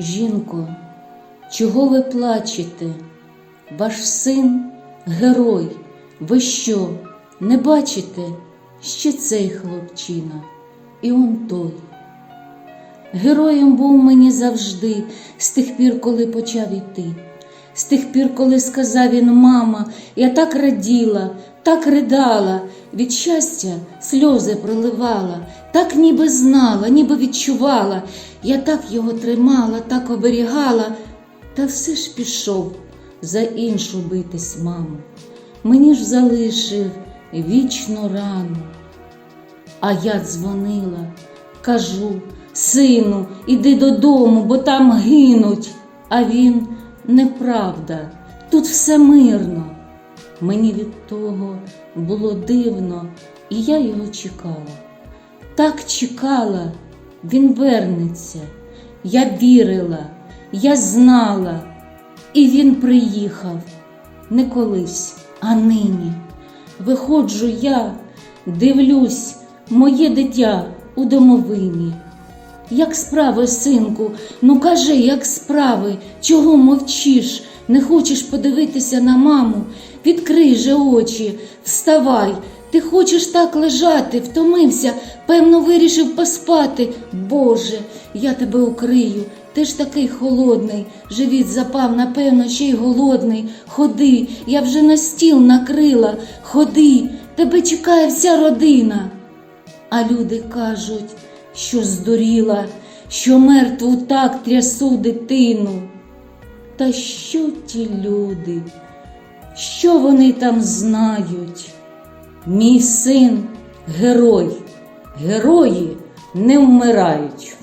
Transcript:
Жінко, чого ви плачете? Ваш син герой. Ви що, не бачите? Ще цей хлопчина, і он той. Героєм був мені завжди, з тих пір, коли почав іти. З тих пір, коли сказав він, мама, я так раділа, так ридала, від щастя сльози проливала, так ніби знала, ніби відчувала. Я так його тримала, так оберігала, та все ж пішов за іншу битись, маму. Мені ж залишив вічну рану. А я дзвонила, кажу, сину, іди додому, бо там гинуть. А він неправда, тут все мирно. Мені від того було дивно, і я його чекала. Так чекала, він вернеться. Я вірила, я знала, і він приїхав не колись, а нині. Виходжу я, дивлюсь, моє дитя у домовині. Як справи, синку, ну кажи, як справи, чого мовчиш, не хочеш подивитися на маму? Відкрий же очі, вставай, ти хочеш так лежати, втомився, певно, вирішив поспати. Боже, я тебе укрию, ти ж такий холодний, живіт запав, напевно, ще й голодний. Ходи, я вже на стіл накрила, ходи, тебе чекає вся родина. А люди кажуть, що здуріла, що мертву так трясу дитину. Та що ті люди? Що вони там знають? Мій син герой, герої не вмирають.